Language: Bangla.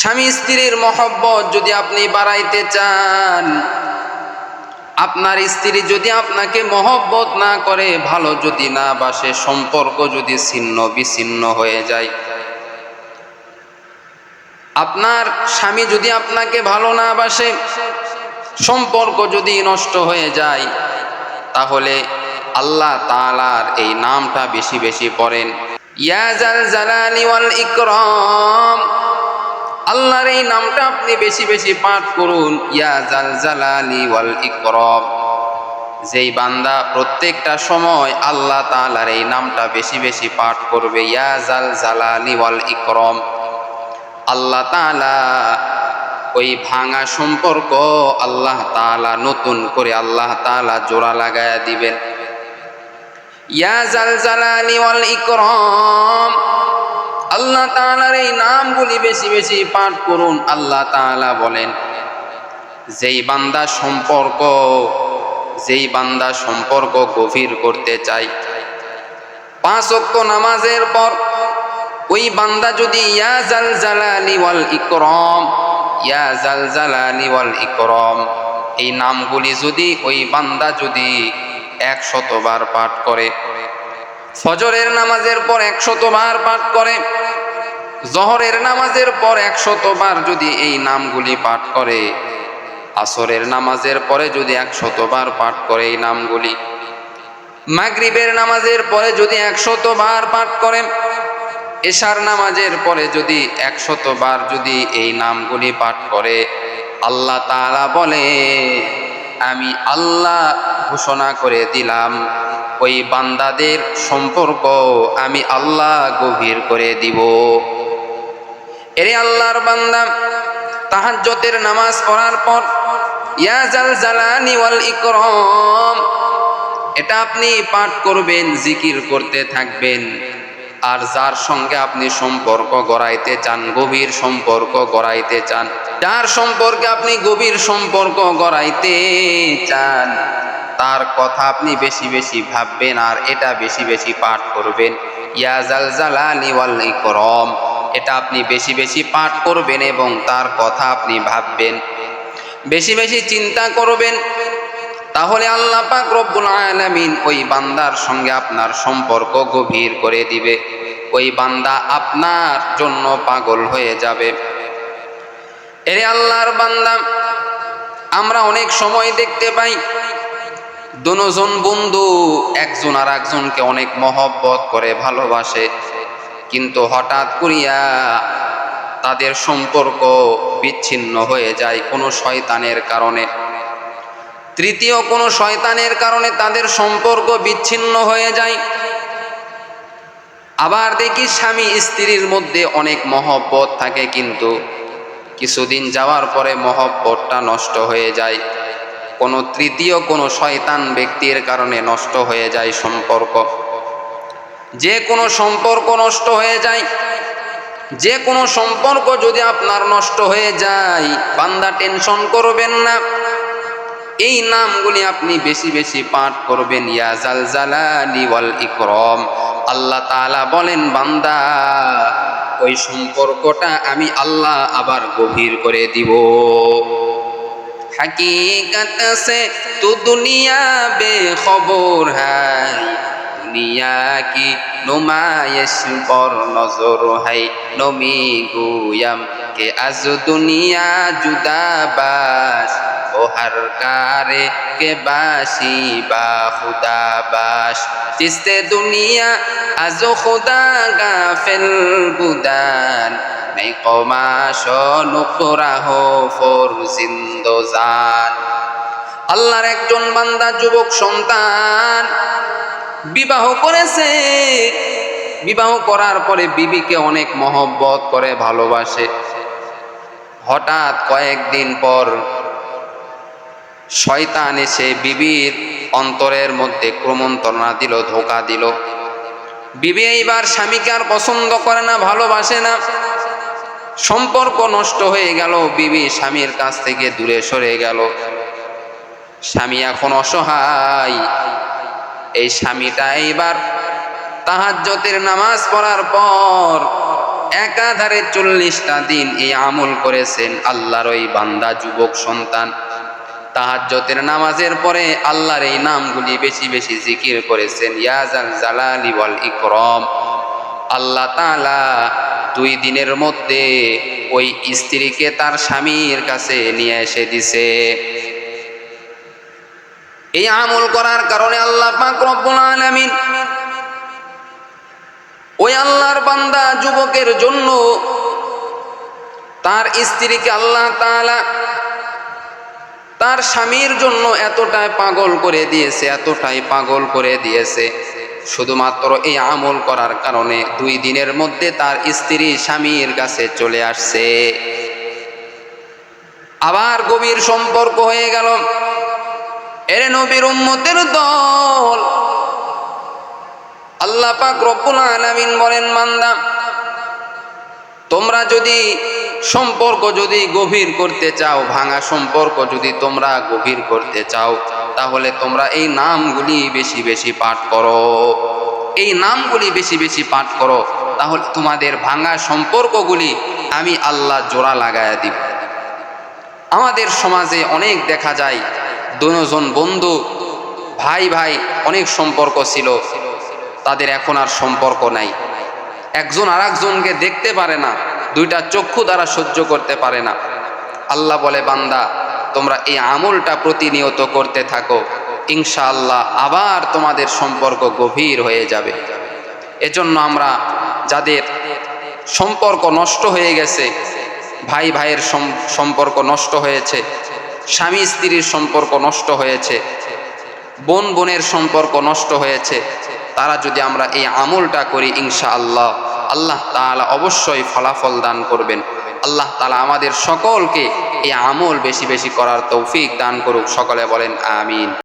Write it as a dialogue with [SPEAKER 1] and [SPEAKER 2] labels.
[SPEAKER 1] স্বামী স্ত্রীর মহব্বত যদি আপনি বাড়াইতে চান, আপনার স্ত্রী যদি আপনাকে মহব্বত না করে, ভালো যদি না বাসে, সম্পর্ক যদি ছিন্ন বিচ্ছিন্ন হয়ে যায়। আপনার স্বামী যদি আপনাকে ভালো না বাসে, সম্পর্ক যদি নষ্ট হয়ে যায়, তাহলে আল্লাহ তাআলার এই নামটা বেশি বেশি পড়েন। ইয়াজাল জালালি ওয়াল ইকরাম। আল্লাহর এই নামটা আপনি বেশি বেশি পাঠ করুন ইয়াজাল জালালি ওয়াল ইকরাম। যেই বান্দা প্রত্যেকটা সময় আল্লাহ তালার এই নামটা বেশি বেশি পাঠ করবে ইয়াজাল জালালি ওয়াল ইকরম। আল্লাহ তালা ওই ভাঙা সম্পর্ক আল্লাহ তাআলা নতুন করে আল্লাহ তালা জোড়া লাগায়া দিবেন। ইয়া জাল জালালি ওয়াল ইকরাম। আল্লাহ তালার এই নামগুলি বেশি বেশি পাঠ করুন, আল্লাহ তাআলা বলেন, যেই বান্দা সম্পর্ক, যেই বান্দা সম্পর্ক গভীর করতে চায়, পাঁচ ওয়াক্ত নামাজের পর ওই বান্দা যদি ইয়া জাল জালালি ওয়াল ইকরাম, ইয়া জাল জালালি ওয়াল ইকরাম, এই নামগুলি যদি ওই বান্দা যদি একশতবার পাঠ করে ফজরের নামাজের পর একশতবার পাঠ করে। জহরের নামাজের পর একশতবার যদি এই নামগুলি পাঠ করে। আসরের নামাজের পরে যদি একশতবার পাঠ করে এই নামগুলি। মাগরিবের নামাজের পরে যদি একশতবার পাঠ করে। এশার নামাজের পরে যদি একশতবার যদি এই নামগুলি পাঠ করে। আল্লাহ তাআলা বলে, আমি আল্লাহ ঘোষণা করে দিলাম ওই বান্দাদের সম্পর্ক আমি আল্লাহ গভীর করে দিব। এরে আল্লাহর বান্দা তাহাজ্জতের নামাজ পড়ার পর, ইয়া জাল জালানি ওয়াল ইকরাম, এটা আপনি পাঠ করবেন, জিকির করতে থাকবেন। আর যার সঙ্গে আপনি সম্পর্ক গড়াইতে চান, গভীর সম্পর্ক গড়াইতে চান, যার সম্পর্কে আপনি গভীর সম্পর্ক গড়াইতে চান তার কথা আপনি বেশি বেশি ভাববেন আর এটা বেশি বেশি পাঠ করবেন। ইয়া জাল জালালি ওয়াল ইকরাম। এটা আপনি বেশি বেশি পাঠ করবেন এবং তার কথা আপনি ভাববেন। বেশি বেশি চিন্তা করবেন। তাহলে আল্লাহ পাক রব্বুল আলামিন ওই বান্দার সঙ্গে আপনার সম্পর্ক গভীর করে দিবে। ওই বান্দা আপনার জন্য পাগল হয়ে যাবে। এরে আল্লাহর বান্দা, আমরা অনেক সময় দেখতে পাই দুজন বন্ধু, একজন আর একজনকে অনেক মহব্বত করে, ভালোবাসে। কিন্তু হঠাৎ করিয়া তাদের সম্পর্ক বিচ্ছিন্ন হয়ে যায় কোনো শয়তানের কারণে। তৃতীয় কোনো শয়তানের কারণে তাদের সম্পর্ক বিচ্ছিন্ন হয়ে যায়। আবার দেখি স্বামী স্ত্রীর মধ্যে অনেক মহব্বত থাকে কিন্তু কিছুদিন যাওয়ার পরে মহব্বতটা নষ্ট হয়ে যায়। কোনো তৃতীয় কোনো শয়তান ব্যক্তির কারণে নষ্ট হয়ে যায় সম্পর্ক। যে কোনো সম্পর্ক নষ্ট হয়ে যায়। যে কোনো সম্পর্ক যদি আপনার নষ্ট হয়ে যায়, বান্দা টেনশন করবেন না। এই নামগুলি আপনি বেশি বেশি পাঠ করবেন, ইয়া জাল জালালি ওয়াল ইকরম। আল্লাহ তাআলা বলেন, বান্দা, ওই সম্পর্কটা আমি আল্লাহ আবার গভীর করে দিব। حقیقت سے تو دنیا بے خبر ہے دنیا کی نمائش پر نظر ہے نمی گویم کہ از دنیا جدا باش ও হর কারে কে বাসি বা খুদা বাস। তিস্তে দুনিয়া আজ খুদা গাফেল বুদান নেই কমাস নুকরাহ ফর জিন্দোজান। আল্লাহর একজন বান্দা যুবক সন্তান, বিবাহ করেছে। বিবাহ করার পরে বিবিকে অনেক মহব্বত করে, ভালোবাসে। হঠাৎ কয়েকদিন পর শয়তান এসে বিবির অন্তরের মধ্যে ক্রমন্তরণা দিল, ধোকা দিল। বিবি এইবার স্বামীকে আর পছন্দ করে না, ভালোবাসে না। সম্পর্ক নষ্ট হয়ে গেল, বিবি স্বামীর কাছ থেকে দূরে সরে গেল। স্বামী এখন অসহায়। এই স্বামীটা এইবার তাহাজ্জতের নামাজ পড়ার পর একাধারে চল্লিশটা দিন এই আমল করেছেন আল্লাহর ওই বান্দা, যুবক, সন্তান। তাহাজ্জতের নামাজের পরে আল্লাহর এই নামগুলি বেশি বেশি জিকির করেছেন ইয়াজাল জালালি ওয়াল ইকরম। আল্লাহ তাআলা দুই দিনের মধ্যে ওই স্ত্রীকে তার স্বামীর কাছে নিয়ে এসে দিছে। এই আমল করার কারণে আল্লাহ আলামিন ওই আল্লাহর বান্দা যুবকের জন্য তার স্ত্রীকে আল্লাহ তাআলা তার স্বামীর জন্য এতটাই পাগল করে দিয়েছে, এতটাই পাগল করে দিয়েছে। শুধুমাত্র এই আমল করার কারণে দুই দিনের মধ্যে তার স্ত্রী স্বামীর কাছে চলে আসছে। আবার গভীর সম্পর্ক হয়ে গেল। এর নবীর উম্মতের দল। আল্লাহ পাক রব্বুল আলামিন বলেন মান্দা তোমরা যদি সম্পর্ক যদি গভীর করতে চাও, ভাঙা সম্পর্ক যদি তোমরা গভীর করতে চাও, তাহলে তোমরা এই নামগুলি বেশি বেশি পাঠ করো। এই নামগুলি বেশি বেশি পাঠ করো, তাহলে তোমাদের ভাঙা সম্পর্কগুলি আমি আল্লাহ জোড়া লাগায়া দিব। আমাদের সমাজে অনেক দেখা যায়, দুজন বন্ধু, ভাই ভাই অনেক সম্পর্ক ছিল, তাদের এখন আর সম্পর্ক নাই। একজন আর একজনকে দেখতে পারে না, দুইটা চক্ষু দ্বারা সহ্য করতে পারে না। আল্লাহ বলে, বান্দা, তোমরা এই আমলটা প্রতিনিয়ত করতে থাকো, ইনশাআল্লাহ আবার তোমাদের সম্পর্ক গভীর হয়ে যাবে। এজন্য আমরা যাদের সম্পর্ক নষ্ট হয়ে গেছে, ভাই ভাইয়ের সম্পর্ক নষ্ট হয়েছে, স্বামী স্ত্রীর সম্পর্ক নষ্ট হয়েছে, বোন বোনের সম্পর্ক নষ্ট হয়েছে তারা যদি আমরা এই আমলটা করি ইনশা আল্লাহ আল্লাহ তালা অবশ্যই ফলাফল দান করবেন। আল্লাহ তালা আমাদের সকলকে এই আমল বেশি বেশি করার তৌফিক দান করুক। সকলে বলেন, আমিন।